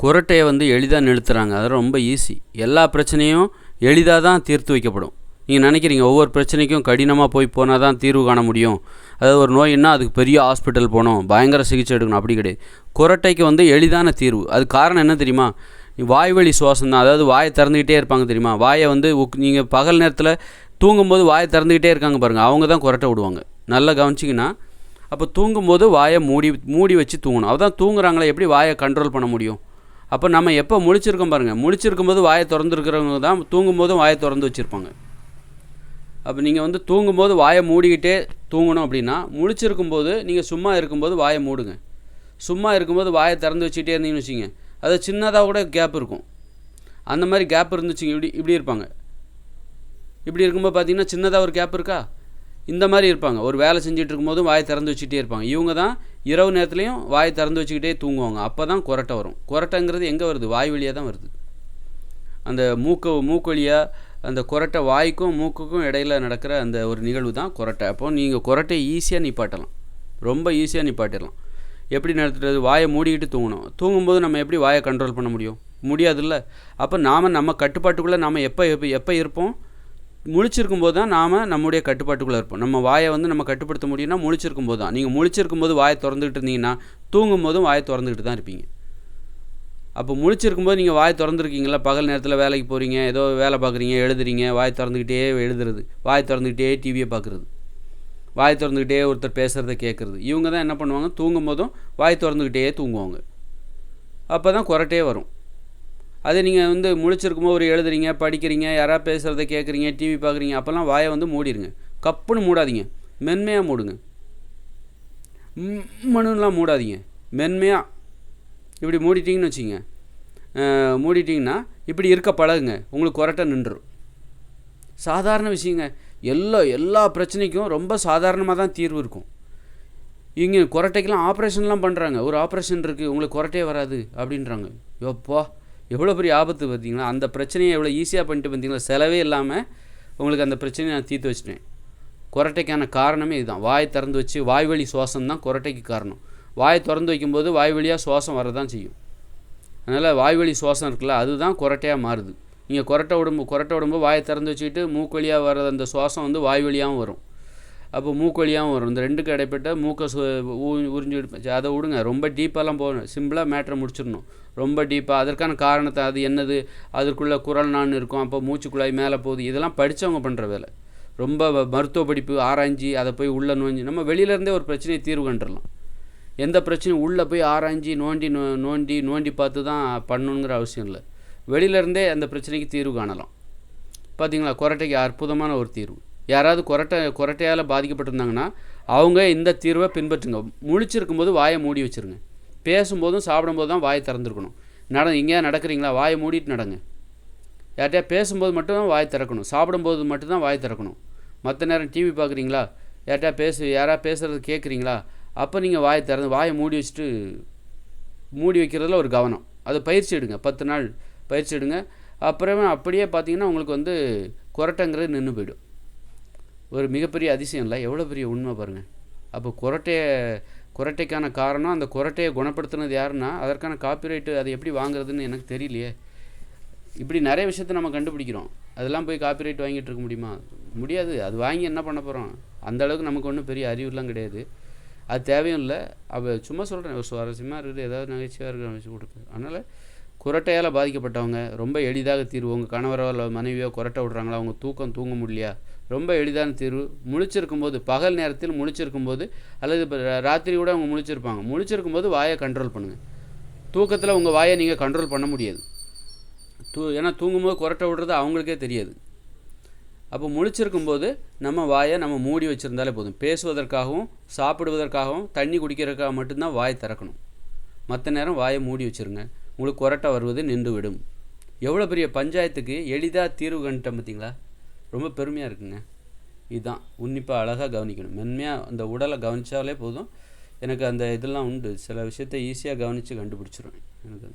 குரட்டையை வந்து எளிதாக நிறுத்துகிறாங்க அது ரொம்ப ஈஸி எல்லா பிரச்சனையும் எளிதாக தான் தீர்த்து வைக்கப்படும். நீங்கள் நினைக்கிறீங்க ஒவ்வொரு பிரச்சனைக்கும் கடினமாக போய் போனால் தான் தீர்வு காண முடியும். அதாவது ஒரு நோயின்னா அதுக்கு பெரிய ஹாஸ்பிட்டல் போகணும். பயங்கர சிகிச்சை எடுக்கணும். அப்படி கிடையாது. குரட்டைக்கு வந்து எளிதான தீர்வு. அது காரணம் என்ன தெரியுமா? வாய்வழி சுவாசம் தான் அதாவது வாயை திறந்துக்கிட்டே இருப்பாங்க தெரியுமா? வாயை வந்து உக் நீங்கள் பகல் நேரத்தில் தூங்கும்போது வாயை திறந்துக்கிட்டே இருக்காங்க பாருங்கள் அவங்க தான் குரட்டை விடுவாங்க. நல்லா கவனிச்சிங்கன்னா அப்போ தூங்கும்போது வாயை மூடி மூடி வச்சு தூங்கணும். அதுதான் தூங்குறாங்களே எப்படி வாயை கண்ட்ரோல் பண்ண முடியும்? அப்போ நம்ம எப்போ முழிச்சிருக்கோம் பாருங்கள் முழிச்சிருக்கும் போது வாயை திறந்துருக்கிறவங்க தான் தூங்கும் போதும் வாயை திறந்து வச்சுருப்பாங்க. அப்போ நீங்கள் வந்து தூங்கும்போது வாயை மூடிக்கிட்டே தூங்கணும் அப்படின்னா முழிச்சிருக்கும் போது நீங்கள் சும்மா இருக்கும்போது வாயை மூடுங்க. சும்மா இருக்கும்போது வாயை திறந்து வச்சுக்கிட்டே இருந்தீங்கன்னு வச்சுங்க அது சின்னதாக கூட கேப் இருக்கும். அந்த மாதிரி கேப் இருந்துச்சுங்க. இப்படி இப்படி இருப்பாங்க. இப்படி இருக்கும்போது பார்த்தீங்கன்னா சின்னதாக ஒரு கேப் இருக்கா? இந்த மாதிரி இருப்பாங்க. ஒரு வேலை செஞ்சுட்டு இருக்கும்போதும் வாயை திறந்து வச்சுக்கிட்டே இருப்பாங்க. இவங்க தான் இரவு நேரத்துலையும் வாயை திறந்து வச்சுக்கிட்டே தூங்குவாங்க. அப்போ தான் குரட்டை வரும். குரட்டைங்கிறது எங்கே வருது? வாய் வழியாக தான் வருது. அந்த மூக்கு மூக்கு வழியாக அந்த குரட்டை வாய்க்கும் மூக்குக்கும் இடையில நடக்கிற அந்த ஒரு நிகழ்வு தான் குரட்டை. அப்போது நீங்கள் குரட்டை ஈஸியாக நிப்பாட்டலாம். ரொம்ப ஈஸியாக நிப்பாட்டிடலாம். எப்படி நடத்துறது? வாயை மூடிக்கிட்டு தூங்கணும். தூங்கும்போது நம்ம எப்படி வாயை கண்ட்ரோல் பண்ண முடியும்? முடியாதுல்ல. அப்போ நாம் நம்ம கட்டுப்பாட்டுக்குள்ளே நாம் எப்போ எப்போ எப்போ இருப்போம்? முழிச்சிருக்கும் போது தான் நாம் நம்முடைய கட்டுப்பாட்டுக்குள்ளே இருப்போம். நம்ம வாயை வந்து நம்ம கட்டுப்படுத்த முடியும்னா முழிச்சிருக்கும் போது தான். நீங்கள் முழிச்சிருக்கும் போது வாயை திறந்துக்கிட்டு இருந்தீங்கன்னா தூங்கும் போதும் வாயை திறந்துக்கிட்டு தான் இருப்பீங்க. அப்போ முழிச்சிருக்கும் போது நீங்கள் வாய் திறந்துருக்கீங்களா பகல் நேரத்தில் வேலைக்கு போகிறீங்க ஏதோ வேலை பார்க்குறீங்க எழுதுறீங்க வாய் திறந்துக்கிட்டே எழுதுறது வாய் திறந்துக்கிட்டே டிவியை பார்க்குறது வாய் திறந்துக்கிட்டே ஒருத்தர் பேசுகிறத கேட்குறது இவங்க தான் என்ன பண்ணுவாங்க? தூங்கும் போதும் வாய் திறந்துக்கிட்டே தூங்குவாங்க. அப்போ தான் குரட்டே வரும். அதே நீங்கள் வந்து முழிச்சிருக்கும்போது ஒரு எழுதுறீங்க படிக்கிறீங்க யாராவது பேசுகிறத கேட்குறீங்க டிவி பார்க்குறீங்க அப்போல்லாம் வாயை வந்து மூடிடுங்க கப்புன்னு மூடாதீங்க. மென்மையாக மூடுங்க. மனுலாம் மூடாதீங்க. மென்மையாக இப்படி மூடிட்டிங்கன்னு வச்சுங்க மூடிட்டிங்கன்னா இப்படி இருக்க பழகுங்க. உங்களுக்கு கொரட்டை நின்றுடும் சாதாரண விஷயங்க. எல்லா எல்லா பிரச்சனைக்கும் ரொம்ப சாதாரணமாக தான் தீர்வு இருக்கும். இங்கே கொரட்டைக்கெலாம் ஆப்ரேஷன்லாம் பண்ணுறாங்க ஒரு ஆப்ரேஷன் இருக்குது உங்களுக்கு கொரட்டே வராது அப்படின்றாங்க. யோப்பா எவ்வளோ பெரிய ஆபத்து பார்த்தீங்களா? அந்த பிரச்சனையை எவ்வளோ ஈஸியாக பண்ணிட்டு பார்த்தீங்களா செலவே இல்லாமல் உங்களுக்கு அந்த பிரச்சனையை நான் தீர்த்து வச்சிட்டேன். கொரட்டைக்கான காரணமே இதுதான். வாய் திறந்து வச்சு வாய்வழி சுவாசம் தான் கொரட்டைக்கு காரணம். வாய் திறந்து வைக்கும்போது வாய் வழியாக சுவாசம் வரதான் செய்யும். அதனால் வாய்வழி சுவாசம் இருக்குல்ல அதுதான் கொரட்டையாக மாறுது. நீங்கள் கொரட்டை உடம்பு கொரட்டை உடம்பு வாயை திறந்து வச்சுக்கிட்டு மூக்கு வழியாக வர்றது அந்த சுவாசம் வந்து வாய் வழியாகவும் வரும். அப்போ மூக்கு வழியாகவும் வரும். இந்த ரெண்டுக்கு இடைப்பட்ட மூக்கை சு உறிஞ்சு அதை விடுங்க. ரொம்ப டீப்பாலாம் போகணும். சிம்பிளாக மேட்ரை முடிச்சிடணும். ரொம்ப டீப்பாக அதற்கான காரணத்தை அது என்னது? அதற்குள்ளே குரல் நான் இருக்கும். அப்போ மூச்சுக்குழாய் மேலே போகுது. இதெல்லாம் படித்தவங்க பண்ணுற வேலை. ரொம்ப மருத்துவ படிப்பு ஆராய்ஞ்சி அதை போய் உள்ளே நோஞ்சி நம்ம வெளியிலேருந்தே ஒரு பிரச்சனையை தீர்வு கண்டுடலாம். எந்த பிரச்சனையும் உள்ளே போய் ஆராய்ஞ்சி நோண்டி நோ நோண்டி நோண்டி பார்த்து தான் பண்ணணுங்கிற அவசியம் இல்லை. வெளியிலேருந்தே அந்த பிரச்சனைக்கு தீர்வு காணலாம். பார்த்தீங்களா? குரட்டைக்கு அற்புதமான ஒரு தீர்வு. யாராவது குரட்டை குரட்டையால் பாதிக்கப்பட்டிருந்தாங்கன்னா அவங்க இந்த தீர்வை பின்பற்றுங்க. முழிச்சிருக்கும் போது வாயை மூடி வச்சுருங்க. பேசும்போதும் சாப்பிடும்போது தான் வாயை திறந்துருக்கணும். நட எங்கேயா நடக்கிறீங்களா? வாயை மூடிட்டு நடங்க. யார்கிட்டயா பேசும்போது மட்டும் தான் வாய் திறக்கணும். சாப்பிடும்போது மட்டும்தான் வாய் திறக்கணும். மற்ற நேரம் டிவி பார்க்குறீங்களா? யார்கிட்டயா பேசு யாராவது பேசுகிறது கேட்குறீங்களா? அப்போ நீங்கள் வாயை திறந்து வாயை மூடி வச்சுட்டு மூடி வைக்கிறதுல ஒரு கவனம். அதை பயிற்சி எடுங்க. பத்து நாள் பயிற்சி எடுங்க. அப்புறமே அப்படியே பார்த்தீங்கன்னா உங்களுக்கு வந்து குரட்டைங்கிறது நின்று போயிடும். ஒரு மிகப்பெரிய அதிசயம் இல்லை? எவ்வளோ பெரிய உண்மை பாருங்கள் அப்போ குரட்டையை குரட்டைக்கான காரணம் அந்த குரட்டையை குணப்படுத்துனது யாருன்னா அதற்கான காப்பிரைட்டு அதை எப்படி வாங்குறதுன்னு எனக்கு தெரியலையே. இப்படி நிறைய விஷயத்த நம்ம கண்டுபிடிக்கிறோம். அதெல்லாம் போய் காப்பிரைட் வாங்கிட்டு இருக்க முடியுமா? முடியாது. அது வாங்கி என்ன பண்ண போகிறோம் அந்த அளவுக்கு நமக்கு ஒன்றும் பெரிய அறிவுலாம் கிடையாது. அது தேவையும் இல்லை. அப்போ சும்மா சொல்கிறேன் ஒரு சுவாரஸ்யமாக இருக்குது. ஏதாவது நகைச்சுவாக இருக்கிற வச்சு கொடுப்பேன் அதனால் குரட்டையால் பாதிக்கப்பட்டவங்க ரொம்ப எளிதாக தீர்வு. உங்கள் கணவரோ இல்லை மனைவியோ குரட்டை விட்றாங்களா? அவங்க தூக்கம் தூங்க முடியலையா? ரொம்ப எளிதான தீர்வு. முழிச்சிருக்கும் போது பகல் நேரத்தில் முழிச்சிருக்கும் போது அல்லது இப்போ ராத்திரி கூட அவங்க முழிச்சிருப்பாங்க. முழிச்சிருக்கும் போது வாயை கண்ட்ரோல் பண்ணுங்கள் தூக்கத்தில் உங்கள் வாயை நீங்கள் கண்ட்ரோல் பண்ண முடியாது. தூ ஏன்னா தூங்கும்போது குரட்டை விடுறது அவங்களுக்கே தெரியாது. அப்போ முழிச்சிருக்கும் போது நம்ம வாயை நம்ம மூடி வச்சுருந்தாலே போதும். பேசுவதற்காகவும் சாப்பிடுவதற்காகவும் தண்ணி குடிக்கிறதுக்காக மட்டும்தான் வாயை திறக்கணும். மற்ற நேரம் வாயை மூடி வச்சுருங்க. உங்களுக்கு கொரட்டை வருவது நின்று விடும் எவ்வளோ பெரிய பஞ்சாயத்துக்கு எளிதாக தீர்வு கண்டுட்டேன் பார்த்தீங்களா ரொம்ப பெருமையாக இருக்குங்க. இதுதான் உன்னிப்பாக அழகாக கவனிக்கணும். மென்மையாக அந்த உடலை கவனித்தாலே போதும். எனக்கு அந்த இதெல்லாம் உண்டு. சில விஷயத்த ஈஸியாக கவனித்து கண்டுபிடிச்சிருவேன். எனக்கு